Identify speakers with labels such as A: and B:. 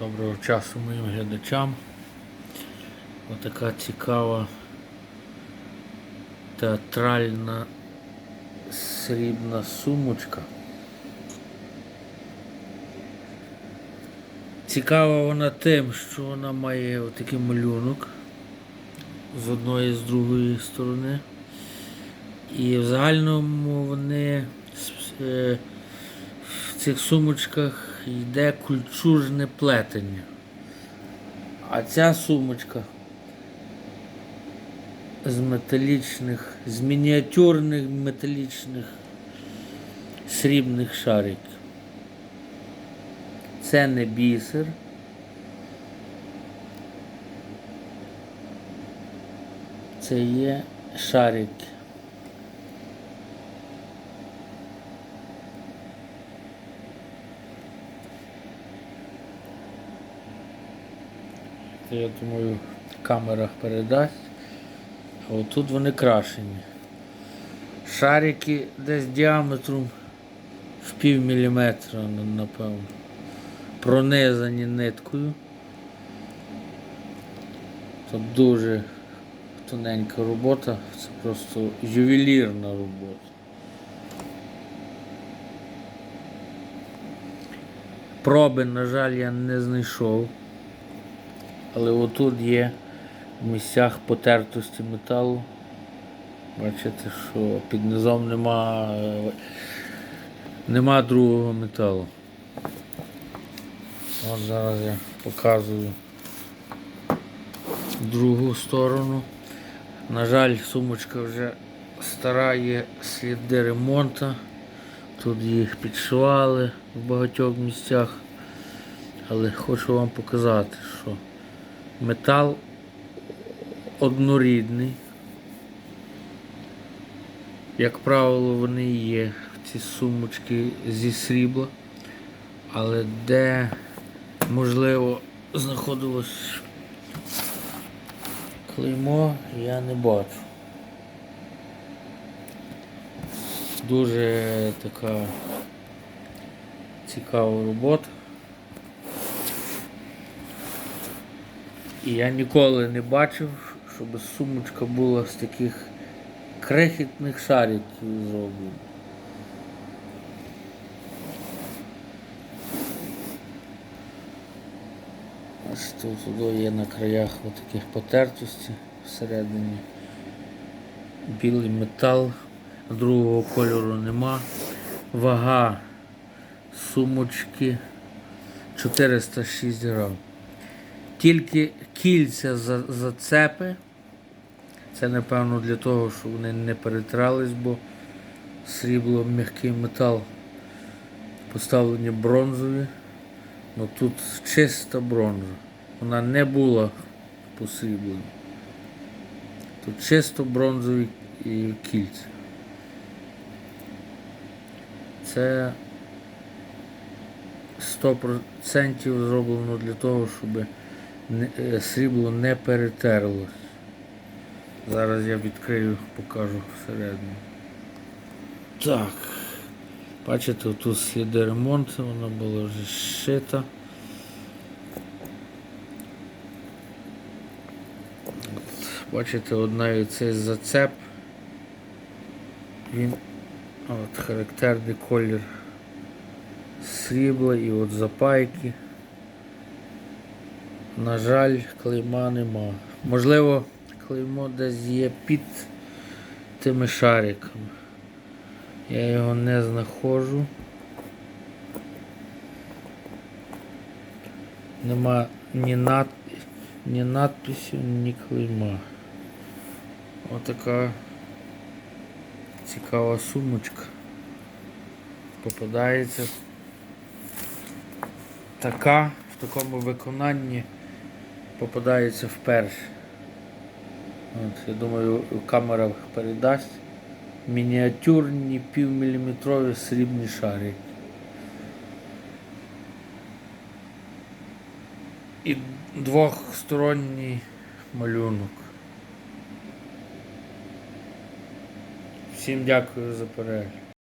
A: Доброго часу моїм глядачам. Отака цікава театральна срібна сумочка. Цікава вона тим, що вона має отакий малюнок з одної і з другої сторони. І в загальному вони е, в цих сумочках йде кульчужне плетення. А ця сумочка з металічних, з мініатюрних металічних срібних шариків. Це не бісер. Це є шарики. Це, я думаю, в камерах передасть. А отут вони крашені. Шарики десь діаметром в пів міліметра, ну, напевно. Пронизані ниткою. Це дуже тоненька робота, це просто ювелірна робота. Проби, на жаль, я не знайшов. Але отут є в місцях потертості металу. Бачите, що під низом нема, нема другого металу. От зараз я показую другу сторону. На жаль, сумочка вже стара, є сліди ремонту. Тут їх підшивали в багатьох місцях. Але хочу вам показати, що метал однорідний. Як правило, вони є ці сумочки зі срібла, але де можливо знаходилось клеймо, я не бачу. Дуже така цікава робота. І я ніколи не бачив, щоб сумочка була з таких крихітних шариків зроблена. Ось тут туди є на краях таких потертостей всередині. Білий метал, другого кольору нема. Вага сумочки 406 грам. Тільки кільця за- зацепи. Це напевно для того, щоб вони не перетрались, бо срібло м'який метал поставлені бронзові. Ну тут чиста бронза. Вона не була посріблена. Тут чисто бронзові кільця. Це 100% зроблено для того, щоб срібло не перетерлось. Зараз я відкрию, покажу всередину. Так. Бачите, тут сліди ремонту, вона була вже зшита. От, Бачите, одна цей зацеп. Він от, характерний колір срібла і от запайки. На жаль, клейма нема. Можливо, клеймо десь є під тими шариками. Я його не знаходжу. Нема ні, над... ні надписів, ні клейма. Отака цікава сумочка. Попадається. Така в такому виконанні попадається вперше. От, я думаю, камера передасть мініатюрні півміліметрові срібні шарики. І двохсторонній малюнок. Всім дякую за перегляд.